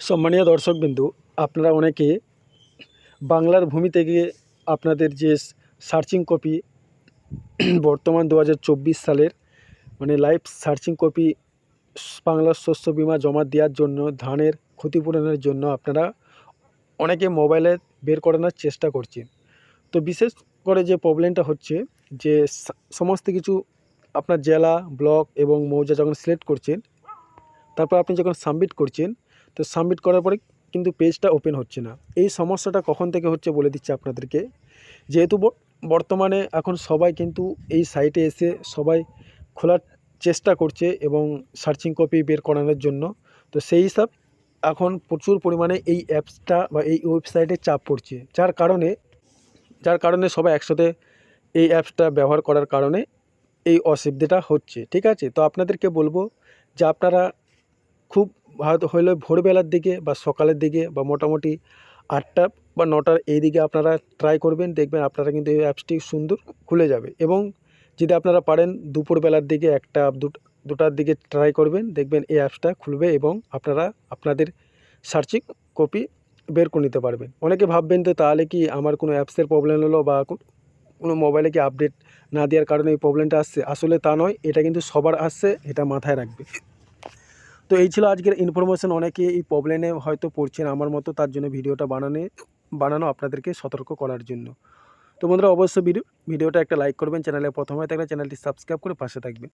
সম্মানীয় দর্শকবিন্দু, আপনারা অনেকে বাংলার ভূমি থেকে আপনাদের যে সার্চিং কপি বর্তমান দু হাজার চব্বিশ সালের মানে লাইভ সার্চিং কপি বাংলার শস্য বিমা জমা দেওয়ার জন্য, ধানের ক্ষতিপূরণের জন্য আপনারা অনেকে মোবাইলে বের করানোর চেষ্টা করছেন। তো বিশেষ করে যে প্রবলেমটা হচ্ছে যে সমস্ত কিছু আপনার জেলা, ব্লক এবং মৌজা যখন সিলেক্ট করছেন, তারপর আপনি যখন সাবমিট করছেন তো সাবমিট করার পরে কিন্তু পেজটা ওপেন হচ্ছে না। এই সমস্যাটা কখন থেকে হচ্ছে বলে দিচ্ছি আপনাদেরকে? যেহেতু বর্তমানে এখন সবাই কিন্তু এই সাইটে এসে সবাই খোলার চেষ্টা করছে এবং সার্চিং কপি বের করানোর জন্য। তো সেই হিসাব এখন প্রচুর পরিমাণে এই অ্যাপসটা বা এই ওয়েবসাইটে চাপ পড়ছে। যার কারণে যার কারণে সবাই একসাথে এই অ্যাপসটা ব্যবহার করার কারণে এই অসুবিধাটা হচ্ছে। ঠিক আছে? তো আপনাদেরকে বলব যে আপনারা খুব হয়তো হইলে ভোরবেলার দিকে বা সকালের দিকে বা মোটামুটি আটটা বা নটার এই দিকে আপনারা ট্রাই করবেন, দেখবেন আপনারা কিন্তু এই অ্যাপসটি সুন্দর খুলে যাবে এবং যদি আপনারা পারেন দুপুরবেলার দিকে একটা দুট- দুটার দিকে ট্রাই করবেন, দেখবেন এই অ্যাপসটা খুলবে এবং আপনারা আপনাদের সার্চিং কপি বের করে নিতে পারবেন। অনেকে ভাববেন তো তাহলে কি আমার কোনো অ্যাপসের প্রবলেম হলো বা কোনো মোবাইলে কি আপডেট না দেওয়ার কারণে এই প্রবলেমটা আসছে? আসলে তা নয়, এটা কিন্তু সবার আসছে, এটা মাথায় রাখবে। তো এই ছিল আজকের ইনফরমেশন অনেকে এই প্রবলেমে হয়তো পড়ছেন আমার মতো, তার জন্য ভিডিওটা বানানে, বানানো আপনাদেরকে সতর্ক করার জন্য। তো বন্ধুরা, অবশ্যই ভিডিও ভিডিওটা একটা লাইক করবেন চ্যানেলে প্রথমে থাকলে চ্যানেলটি সাবস্ক্রাইব করে পাশে থাকবেন।